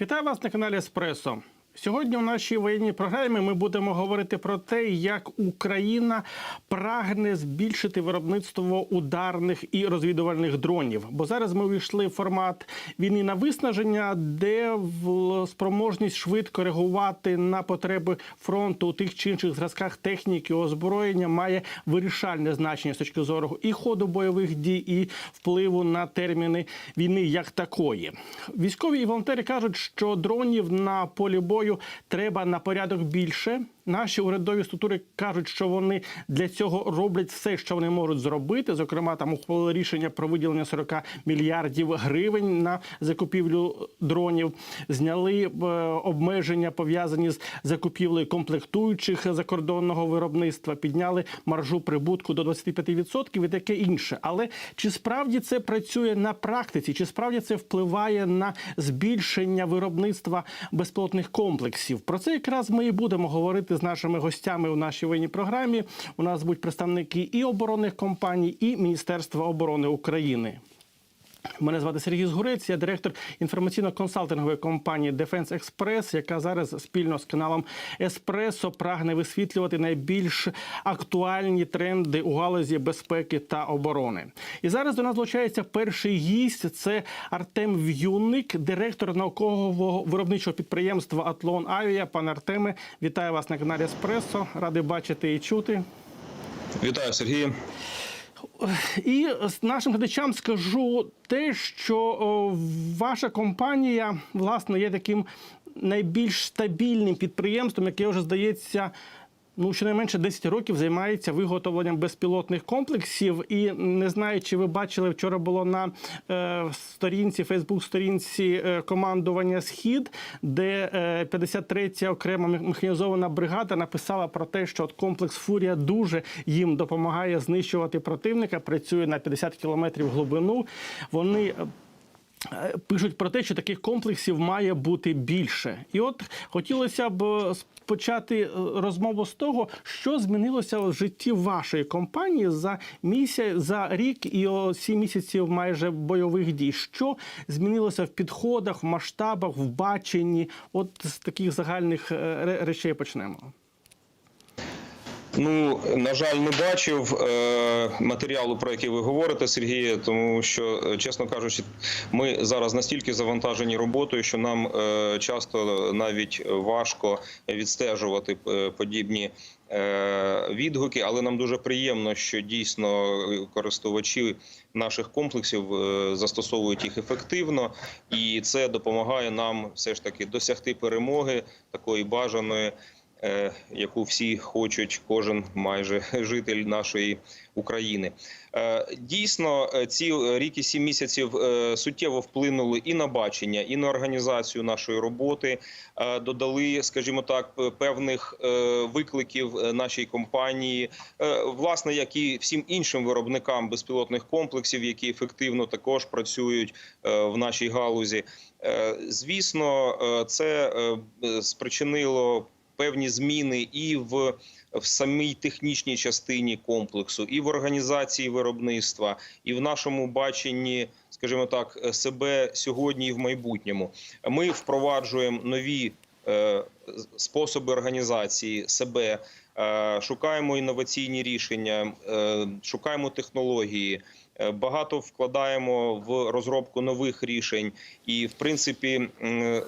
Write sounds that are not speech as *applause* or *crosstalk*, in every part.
Вітаю вас на каналі Еспресо. Сьогодні у нашій воєнній програмі ми будемо говорити про те, як Україна прагне збільшити виробництво ударних і розвідувальних дронів. Бо зараз ми увійшли в формат війни на виснаження, де в- спроможність швидко реагувати на потреби фронту у тих чи інших зразках техніки озброєння має вирішальне значення з точки зору і ходу бойових дій, і впливу на терміни війни як такої. Військові і волонтери кажуть, що дронів на полі бою треба на порядок більше. Наші урядові структури кажуть, що вони для цього роблять все, що вони можуть зробити. Зокрема, там ухвалили рішення про виділення 40 мільярдів гривень на закупівлю дронів. Зняли е, обмеження пов'язані з закупівлею комплектуючих закордонного виробництва, підняли маржу прибутку до 25% і таке інше. Але чи справді це працює на практиці? Чи справді це впливає на збільшення виробництва безпілотних комплексів? Про це якраз ми і будемо говорити з нашими гостями у нашій воєнній програмі. У нас будуть представники і оборонних компаній, і Міністерства оборони України. Мене звати Сергій Згурець, я директор інформаційно-консалтингової компанії Defense Express, яка зараз спільно з каналом Еспресо прагне висвітлювати найбільш актуальні тренди у галузі безпеки та оборони. І зараз до нас долучається перший гість. Це Артем В'юник, директор наукового виробничого підприємства Атлон Авіа. Пане Артеме, вітаю вас на каналі Еспресо. Радий бачити і чути. Вітаю, Сергій. І нашим глядачам скажу те, що ваша компанія власне є таким найбільш стабільним підприємством, яке вже здається. Ну, щонайменше 10 років займається виготовленням безпілотних комплексів. І не знаю, чи ви бачили, вчора було на е, сторінці, Фейсбук-сторінці е, командування Схід, де е, 53-я окрема механізована бригада написала про те, що от комплекс Фурія дуже їм допомагає знищувати противника, працює на 50 кілометрів глибину. Вони е, Е, пишуть про те, що таких комплексів має бути більше. І от хотілося б е, почати е, розмову з того, що змінилося в житті вашої компанії за місяць, за рік і о, сім місяців майже бойових дій. Що змінилося в підходах, в масштабах, в баченні? От з таких загальних е, речей почнемо. Ну на жаль, не бачив е, матеріалу, про який ви говорите, Сергіє, тому що, е, чесно кажучи, ми зараз настільки завантажені роботою, що нам е, часто навіть важко відстежувати е, подібні. е, Відгуки, але нам дуже приємно, що дійсно користувачі наших комплексів застосовують їх ефективно, і це допомагає нам все ж таки досягти перемоги такої бажаної, яку всі хочуть, кожен майже *laughs* житель нашої України. Е, Дійсно, е, ці рік і сім місяців е, суттєво вплинули і на бачення, і на організацію нашої роботи. Е, Додали, скажімо так, певних е, викликів е, нашій компанії, Е, власне, як і всім іншим виробникам безпілотних комплексів, які ефективно також працюють е, в нашій галузі. Е, Звісно, е, це е, спричинило певні зміни і в, в самій технічній частині комплексу, і в організації виробництва, і в нашому баченні, скажімо так, е, себе сьогодні і в майбутньому. Ми впроваджуємо нові е, способи організації себе. е, Шукаємо інноваційні рішення, е, шукаємо технології, багато вкладаємо в розробку нових рішень, і в принципі е,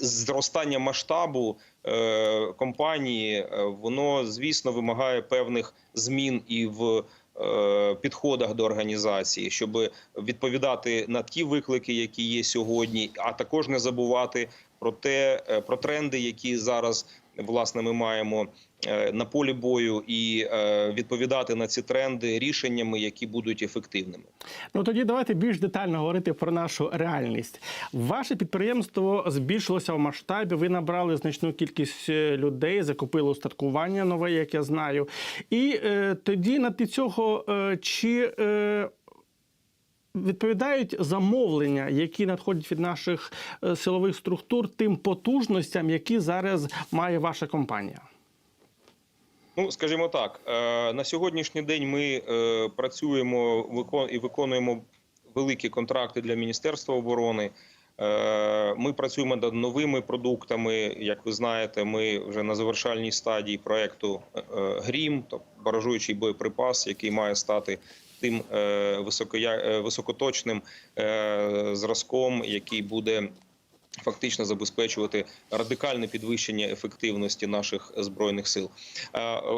зростання масштабу е, компанії е, воно звісно вимагає певних змін і в е, підходах до організації, щоб відповідати на ті виклики, які є сьогодні, а також не забувати про те, е, про тренди, які зараз власне ми маємо е, на полі бою, і е, відповідати на ці тренди рішеннями, які будуть ефективними. Ну тоді давайте більш детально говорити про нашу реальність. Ваше підприємство збільшилося в масштабі. Ви набрали значну кількість е, людей, закупили устаткування нове, як я знаю. І е, тоді на цього е, чи е, відповідають замовлення, які надходять від наших е, силових структур, тим потужностям, які зараз має ваша компанія? Ну, скажімо так, е, на сьогоднішній день ми е, працюємо і виконуємо великі контракти для Міністерства оборони. Ми працюємо над новими продуктами. Як ви знаєте, ми вже на завершальній стадії проекту Грім, тобто баражуючий боєприпас, який має стати тим е, високоя- е, високоточним е, зразком, який буде фактично забезпечувати радикальне підвищення ефективності наших збройних сил.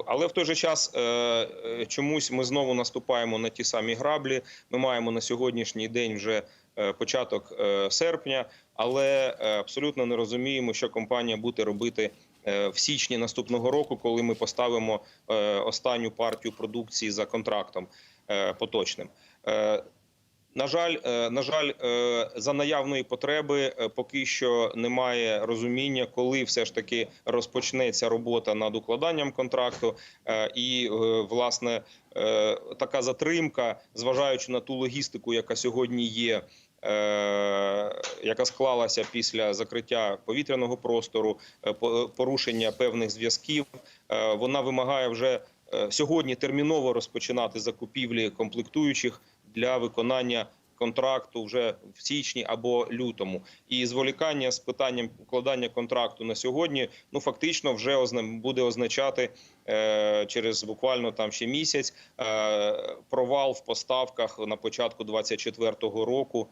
Але в той же час чомусь ми знову наступаємо на ті самі граблі. Ми маємо на сьогоднішній день вже початок серпня, але абсолютно не розуміємо, що компанія буде робити. В січні наступного року, коли ми поставимо останню партію продукції за контрактом поточним, Е, на жаль, е, на жаль, е, за наявної потреби е, поки що немає розуміння, коли все ж таки розпочнеться робота над укладанням контракту, Е, і е, власне е, така затримка, зважаючи на ту логістику, яка сьогодні є. е, Яка склалася після закриття повітряного простору, е, порушення певних зв'язків, е, вона вимагає вже е, сьогодні терміново розпочинати закупівлі комплектуючих для виконання контракту вже в січні або лютому. І зволікання з питанням укладання контракту на сьогодні ну фактично вже буде означати е, через буквально там ще місяць е, провал в поставках на початку 2024 року.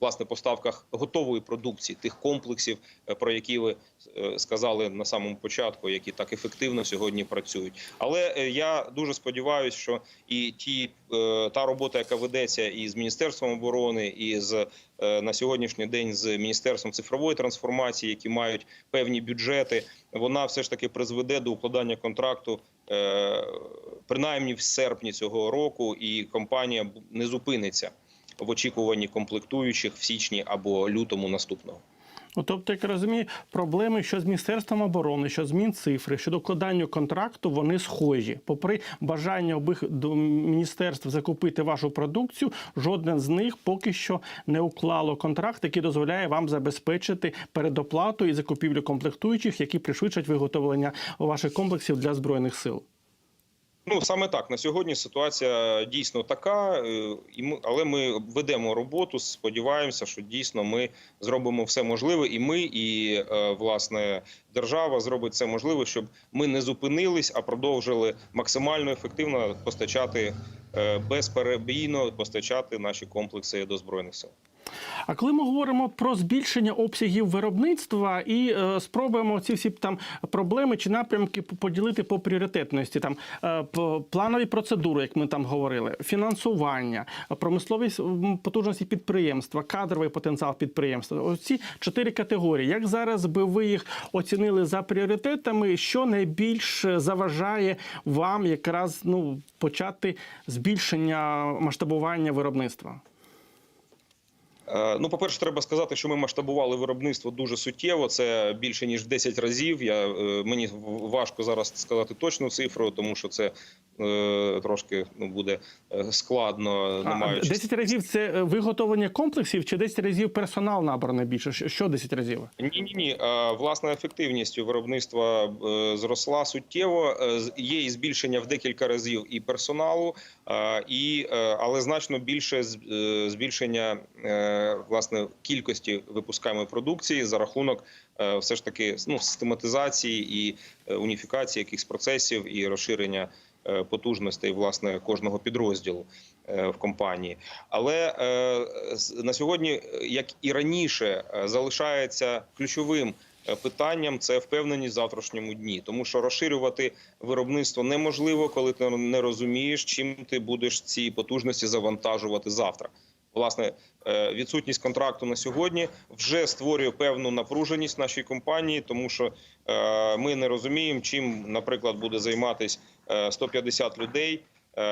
Власне, поставках готової продукції тих комплексів, е, про які ви е, сказали на самому початку, які так ефективно сьогодні працюють. Але е, я дуже сподіваюся, що і ті та робота, яка ведеться і з міністерством оборони, і з на сьогоднішній день з міністерством цифрової трансформації, які мають певні бюджети, вона все ж таки призведе до укладання контракту. Принаймні в серпні цього року, і компанія не зупиниться в очікуванні комплектуючих в січні або лютому наступного. Ну, тобто, як розумію, проблеми, що з міністерством оборони, що з Мінцифри, щодо укладання контракту, вони схожі. Попри бажання обох до міністерств закупити вашу продукцію, жоден з них поки що не уклало контракт, який дозволяє вам забезпечити передоплату і закупівлю комплектуючих, які пришвидшать виготовлення ваших комплексів для збройних сил. Ну саме так на сьогодні ситуація дійсно така, е, але ми ведемо роботу. Сподіваємося, що дійсно ми зробимо все можливе, і ми, і е, власне держава зробить все можливе, щоб ми не зупинились, а продовжили максимально ефективно постачати е, безперебійно постачати наші комплекси до збройних сил. А коли ми говоримо про збільшення обсягів виробництва і е, спробуємо ці всі там проблеми чи напрямки поділити по пріоритетності, там е, планові процедури, як ми там говорили, фінансування, промисловість потужності підприємства, кадровий потенціал підприємства. Ось ці чотири категорії. Як зараз би ви їх оцінили за пріоритетами, що найбільш заважає вам якраз ну почати збільшення масштабування виробництва? Е, Ну, по-перше, треба сказати, що ми масштабували виробництво дуже суттєво. Це більше ніж в 10 разів. Я е, мені важко зараз сказати точну цифру, тому що це е, трошки ну буде е, складно. Не А, маючи 10 разів це виготовлення комплексів чи 10 разів персонал набрано більше? Що- Що 10 разів? Ні, ні, ні. Власна ефективність виробництва зросла суттєво. Є і збільшення в декілька разів і персоналу, і але значно більше збільшення власне кількості випускаємої продукції за рахунок е, все ж таки ну, систематизації і е, уніфікації якихось процесів і розширення. е, Потужностей власне кожного підрозділу в компанії, але на сьогодні, як і раніше, залишається ключовим питанням це впевненість в завтрашньому дні, тому що розширювати виробництво неможливо, коли ти не розумієш, чим ти будеш ці потужності завантажувати завтра. Власне, е, відсутність контракту на сьогодні вже створює певну напруженість в нашій компанії, тому що е, ми не розуміємо, чим, наприклад, буде займатися 150 людей е,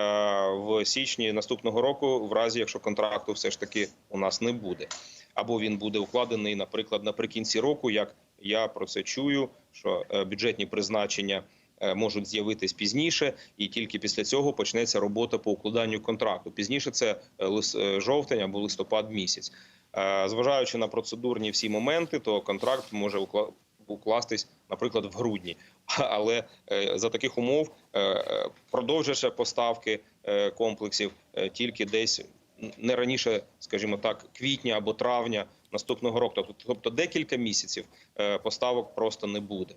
в січні наступного року, в разі якщо контракту все ж таки у нас не буде, або він буде укладений, наприклад, наприкінці року. Як я про це чую, що е, бюджетні призначення е, можуть з'явитись пізніше, і тільки після цього почнеться робота по укладанню контракту. Пізніше це е, е, жовтень або листопад місяць. Е, Зважаючи на процедурні всі моменти, то контракт може укла- укластись, наприклад, в грудні. *laughs* Але е, за таких умов е, е, продовжаться поставки е, комплексів е, тільки десь не раніше, скажімо так, квітня або травня наступного року. Тобто, тобто декілька місяців е, поставок просто не буде.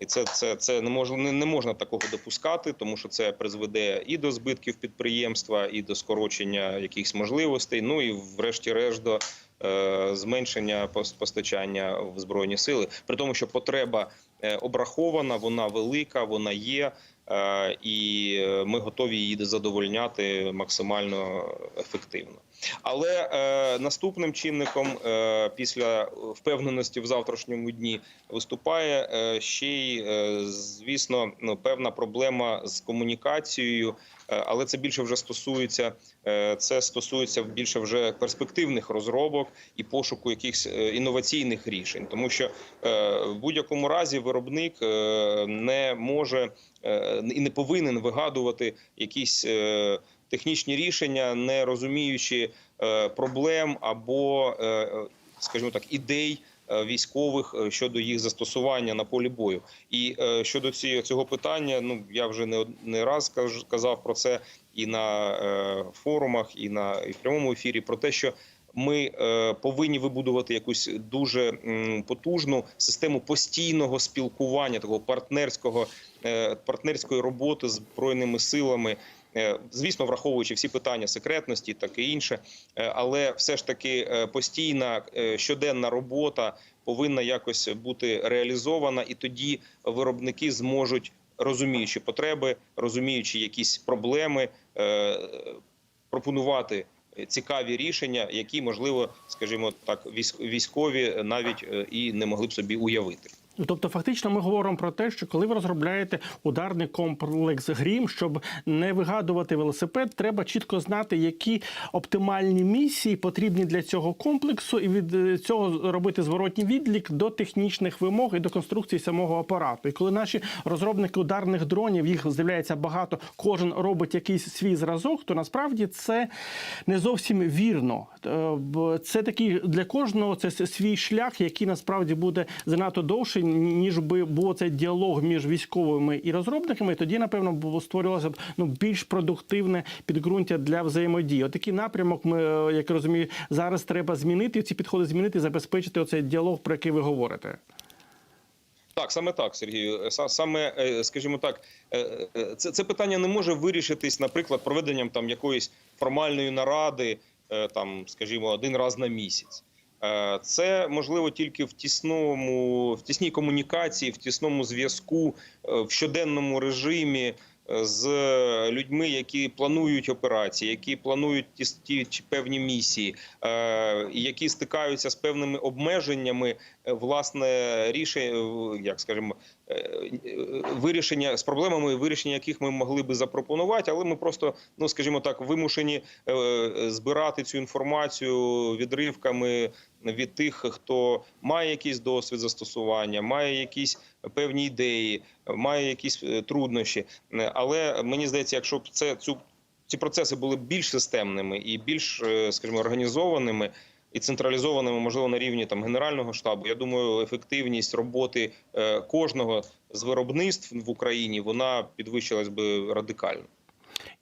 І це, це, це не можна не, не можна такого допускати, тому що це призведе і до збитків підприємства, і до скорочення якихось можливостей. Ну і врешті-решт до е, зменшення постачання в збройні сили. При тому, що потреба е, обрахована, вона велика, вона є. е, І е, ми готові її задовольняти максимально ефективно. Але е, наступним чинником е, після впевненості в завтрашньому дні виступає е, ще й, е, звісно, ну, певна проблема з комунікацією, е, але це більше вже стосується е, це стосується більше вже перспективних розробок і пошуку якихось е, інноваційних рішень, тому що е, в будь-якому разі виробник е, не може е, і не повинен вигадувати якісь. е, Технічні рішення, не розуміючи е, проблем або, е, е, скажімо так, ідей військових щодо їх застосування на полі бою. І щодо цього питання, ну я вже не, не раз казав про це і на форумах, і на і в прямому ефірі про те, що ми повинні вибудувати якусь дуже потужну систему постійного спілкування, такого партнерського партнерської роботи з збройними силами. Е, Звісно, враховуючи всі питання секретності, таке інше, Е, але все ж таки е, постійна щоденна робота повинна якось бути реалізована, і тоді виробники зможуть, розуміючи потреби, розуміючи якісь проблеми, пропонувати цікаві рішення, які можливо, скажімо так, військ- військові навіть і не могли б собі уявити. Ну, Тобто, фактично, ми говоримо про те, що коли ви розробляєте ударний комплекс Грім, щоб не вигадувати велосипед, треба чітко знати, які оптимальні місії потрібні для цього комплексу, і від е, цього робити зворотній відлік до технічних вимог і до конструкції самого апарату. І коли наші розробники ударних дронів їх з'являється багато, кожен робить якийсь свій зразок, то насправді це не зовсім вірно. Е, Це такий для кожного це свій шлях, який насправді буде занадто довший, ніж би був цей діалог між військовими і розробниками. Тоді, напевно, було створювалося ну більш продуктивне підґрунтя для взаємодії. Отакий напрямок, ми е, як розумію, зараз треба змінити ці підходи змінити, забезпечити оцей діалог, про який ви говорите. Так, саме так, Сергію. Саме, е, скажімо так, е, е, це, це питання не може вирішитись, наприклад, проведенням там якоїсь формальної наради, е, там, скажімо, один раз на місяць. Е, Це можливо тільки в тісному, в тісній комунікації, в тісному зв'язку, е, в щоденному режимі е, з людьми, які планують операції, які планують ті, чи певні місії, які стикаються з певними обмеженнями, власне, рішення, як скажімо, вирішення з проблемами, вирішення яких ми могли би запропонувати, але ми просто, ну скажімо так, вимушені е, збирати цю інформацію відривками від тих, хто має якийсь досвід застосування, має якісь певні ідеї, має якісь е, труднощі. Е, Але мені здається, якщо б це цю ці процеси були більш системними і більш, е, скажімо, організованими. І централізованими, можливо, на рівні там генерального штабу. Я думаю, ефективність роботи е, кожного з виробництв в Україні вона підвищилась би радикально.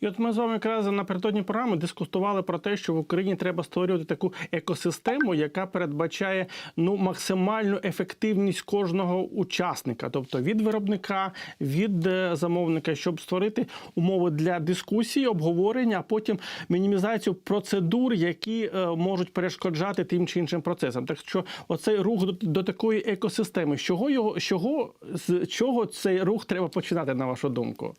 І от ми з вами якраз напередодні програми дискутували про те, що в Україні треба створювати таку екосистему, яка передбачає ну максимальну ефективність кожного учасника, тобто від виробника, від е, замовника, щоб створити умови для дискусії, обговорення, а потім мінімізацію процедур, які е, можуть перешкоджати тим чи іншим процесам. Так що, оцей рух до, такої екосистеми, чого його з чого цей рух треба починати, на вашу думку?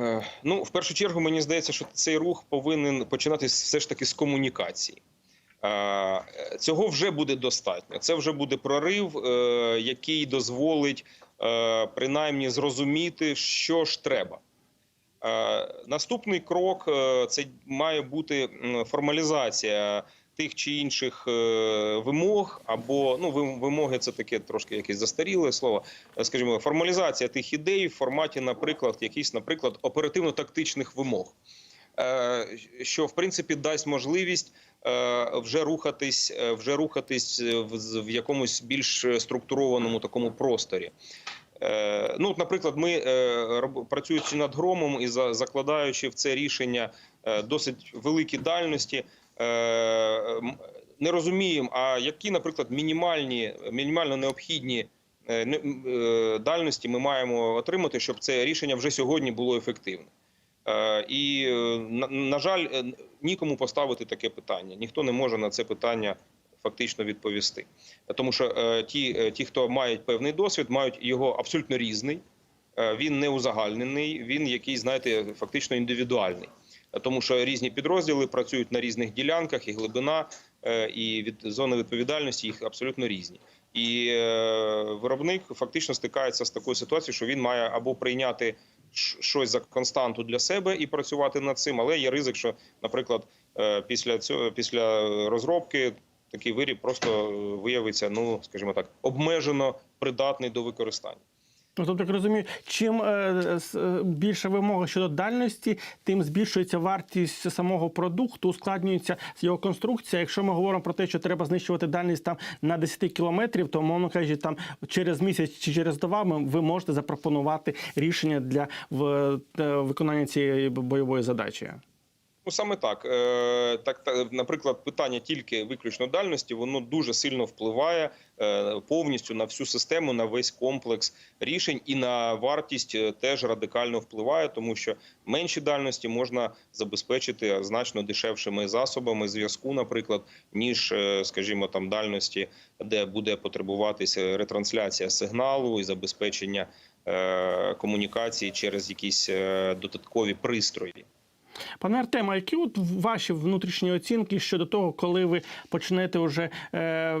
Е, Ну, в першу чергу, мені здається, що цей рух повинен починатись все ж таки з комунікації. Е, Цього вже буде достатньо. Це вже буде прорив, е, який дозволить принаймні зрозуміти, що ж треба. Наступний крок це має бути формалізація тих чи інших е, вимог, або ну вимоги це таке трошки якесь застаріле слово. Е, Скажімо, формалізація тих ідей в форматі, наприклад, якісь, наприклад, оперативно-тактичних вимог, Е, що в принципі дасть можливість вже рухатись, вже рухатись в, якомусь більш структурованому такому просторі. Ну, наприклад, ми працюючи над громом і закладаючи в це рішення досить великі дальності, не розуміємо, а які, наприклад, мінімальні, мінімально необхідні е, е, дальності ми маємо отримати, щоб це рішення вже сьогодні було ефективне. Е, І, е, на, жаль, е, нікому поставити таке питання. Ніхто не може на це питання фактично відповісти. Тому що е, ті, е, ті, хто мають певний досвід, мають його абсолютно різний. Е, Він не узагальнений, він якийсь, знаєте, фактично індивідуальний. Тому що різні підрозділи працюють на різних ділянках, і глибина, е, і від зони відповідальності їх абсолютно різні. І е, виробник фактично стикається з такою ситуацією, що він має або прийняти щось за константу для себе і працювати над цим, але є ризик, що, наприклад, е, після цього після розробки такий виріб просто виявиться, ну скажімо так, обмежено придатний до використання. Ну, тобто, як розумію, чим е, е, більша вимога щодо дальності, тим збільшується вартість самого продукту, ускладнюється його конструкція. Якщо ми говоримо про те, що треба знищувати дальність там на 10 кілометрів, то мовно кажучи, там через місяць чи через два ми- ви можете запропонувати рішення для в- е, виконання цієї бойової задачі. Ну саме так. Е, так, та- наприклад, питання тільки виключно дальності, воно дуже сильно впливає е, повністю на всю систему, на весь комплекс рішень і на вартість е, теж радикально впливає, тому що менші дальності можна забезпечити значно дешевшими засобами зв'язку, наприклад, ніж, скажімо, там дальності, де буде потребуватися ретрансляція сигналу і забезпечення комунікації через якісь додаткові пристрої. Пане Артема, які от ваші внутрішні оцінки щодо того, коли ви почнете вже е,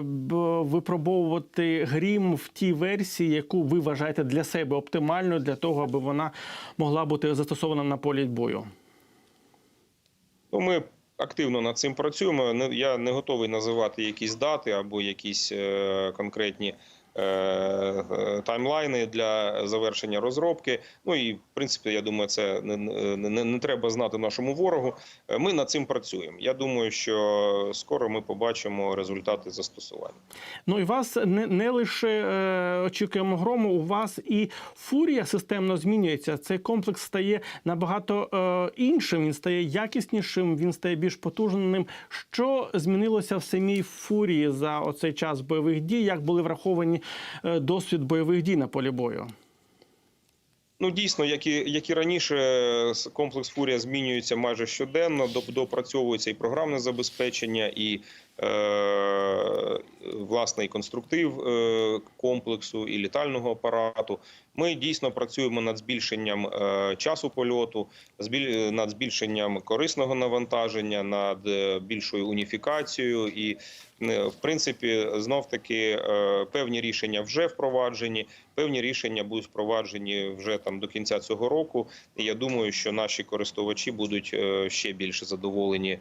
випробовувати грім в тій версії, яку ви вважаєте для себе оптимальною для того, аби вона могла бути застосована на полі бою? Ну, ми активно над цим працюємо. Я не готовий називати якісь дати або якісь е, конкретні таймлайни для завершення розробки. Ну і в принципі, я думаю, це не, не, не треба знати нашому ворогу. Е, Ми над цим працюємо. Я думаю, що скоро ми побачимо результати застосування. Ну і вас не, не лише е, очікуємо грому, у вас і фурія системно змінюється. Цей комплекс стає набагато е, іншим. Він стає якіснішим, він стає більш потужним. Що змінилося в самій фурії за оцей час бойових дій? Як були враховані е, досвід бойових дій на полі бою? Ну, дійсно, як і, як і раніше, комплекс Фурія змінюється майже щоденно, доп- допрацьовується і програмне забезпечення, і е, власне і конструктив е, комплексу, і літального апарату. Ми дійсно працюємо над збільшенням е, часу польоту, над збільшенням корисного навантаження, над е, більшою уніфікацією і е, в принципі, знов таки е, певні рішення вже впроваджені, певні рішення будуть впроваджені вже там до кінця цього року. І я думаю, що наші користувачі будуть е, ще більше задоволені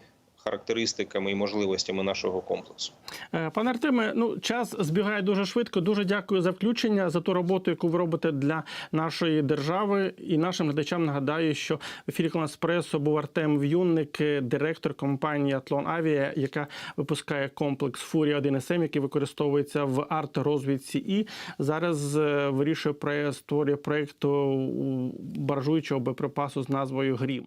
характеристиками і можливостями нашого комплексу. Е, Пане Артеме, ну час збігає дуже швидко. Дуже дякую за включення за ту роботу, яку ви робите для нашої держави. І нашим глядачам нагадаю, що в ефірі Класпресо був Артем В'юнник, е, директор компанії Атлон Авіа, яка випускає комплекс Фурія 1 СМ, який використовується в арт-розвідці. І зараз е, вирішує створює проєкту баржуючого боєприпасу з назвою Грім.